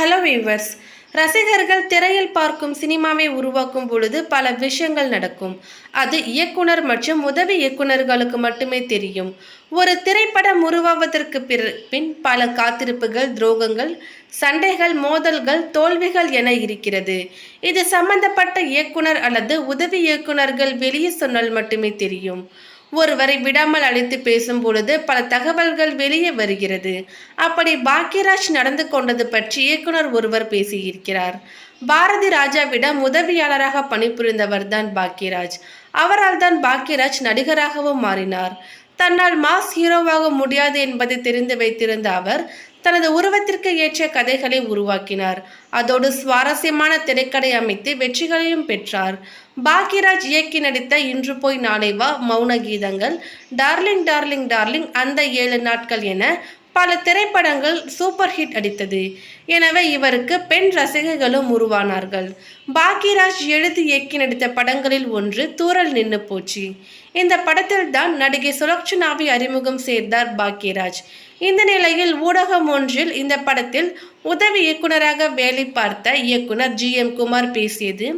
Hello viewers ரசிகர்கள் திரையில் பார்க்கும் சினிமாவை உருவாக்கும் பொழுது பல விஷயங்கள் நடக்கும். அது இயக்குனர் மற்றும் உதவி இயக்குனர்களுக்கு மட்டுமே தெரியும். ஒரு திரைப்படம் உருவாவதற்கு பிற- பின் பல காத்திருப்புகள் துரோகங்கள் சண்டைகள் மோதல்கள் தோல்விகள் என இருக்கிறது. இது சம்பந்தப்பட்ட இயக்குனர் அல்லது உதவி இயக்குனர்கள் வெளியே சொன்னால் மட்டுமே தெரியும். ஒருவரை விடாமல் அழைத்து பேசும் பொழுது பல தகவல்கள் வெளியே வருகிறது. அப்படி பாக்யராஜ் நடந்து கொண்டது பற்றி இயக்குனர் ஒருவர் பேசியிருக்கிறார். பாரதி ராஜாவிடம் உதவியாளராக பணிபுரிந்தவர் தான் பாக்யராஜ். அவரால் தான் பாக்யராஜ் நடிகராகவும் மாறினார். தன்னால் மாஸ் ஹீரோவாக முடியாது என்பதை தெரிந்து வைத்திருந்த அவர் தனது உருவத்திற்கு ஏற்ற கதைகளை உருவாக்கினார். அதோடு சுவாரஸ்யமான திரைக்கடை அமைத்து வெற்றிகளையும் பெற்றார். பாக்யராஜ் இயக்கி நடித்த இன்று போய் நாளை வா மௌன கீதங்கள் டார்லிங் டார்லிங் டார்லிங் அந்த ஏழு நாட்கள் என பல திரைப்படங்கள் சூப்பர் ஹிட் அடித்தது. எனவே இவருக்கு பெண் ரசிகர்களும் உருவானார்கள். பாக்யராஜ் எழுதி இயக்கி நடித்த படங்களில் ஒன்று தூரல் நின்று போச்சு. இந்த படத்தில் தான் நடிகை சுலக்ஷனாவை அறிமுகம் செய்தார் பாக்யராஜ் இந்த நிலையில் ஊடகம் ஒன்றில் இந்த படத்தில் உதவி இயக்குனராக வேலை பார்த்த இயக்குனர் ஜி எம் குமார் பேசியது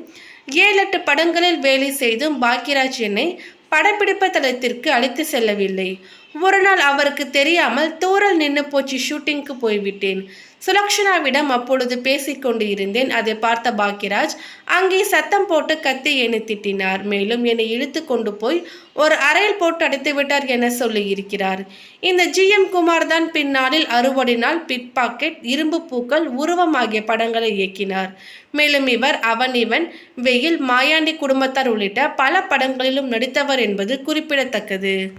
ஏழு எட்டு படங்களில் வேலை செய்தும் பாக்யராஜ் என்னை படப்பிடிப்பு தளத்திற்கு அழைத்து செல்லவில்லை. ஒரு நாள் அவருக்கு தெரியாமல் தூரல் நின்று போச்சு ஷூட்டிங்க்கு போய்விட்டேன். சுலக்ஷனாவிடம் அப்பொழுது பேசிக்கொண்டு இருந்தேன் அதை பார்த்த பாக்யராஜ் அங்கே சத்தம் போட்டு கத்தி என்னை திட்டினார். மேலும் என்னை இழுத்து கொண்டு போய் ஒரு அறையில் போட்டு அடைத்து விட்டார் என சொல்லியிருக்கிறார். இந்த ஜி. எம். குமார் தான் பின்னாளில் அறுவடினால் பிட் பாக்கெட் இரும்பு பூக்கள் உருவம் ஆகிய படங்களை இயக்கினார். மேலும் இவர் அவன் இவன் வெயில் மாயாண்டி குடும்பத்தார் உள்ளிட்ட பல படங்களிலும் நடித்தவர் என்பது குறிப்பிடத்தக்கது.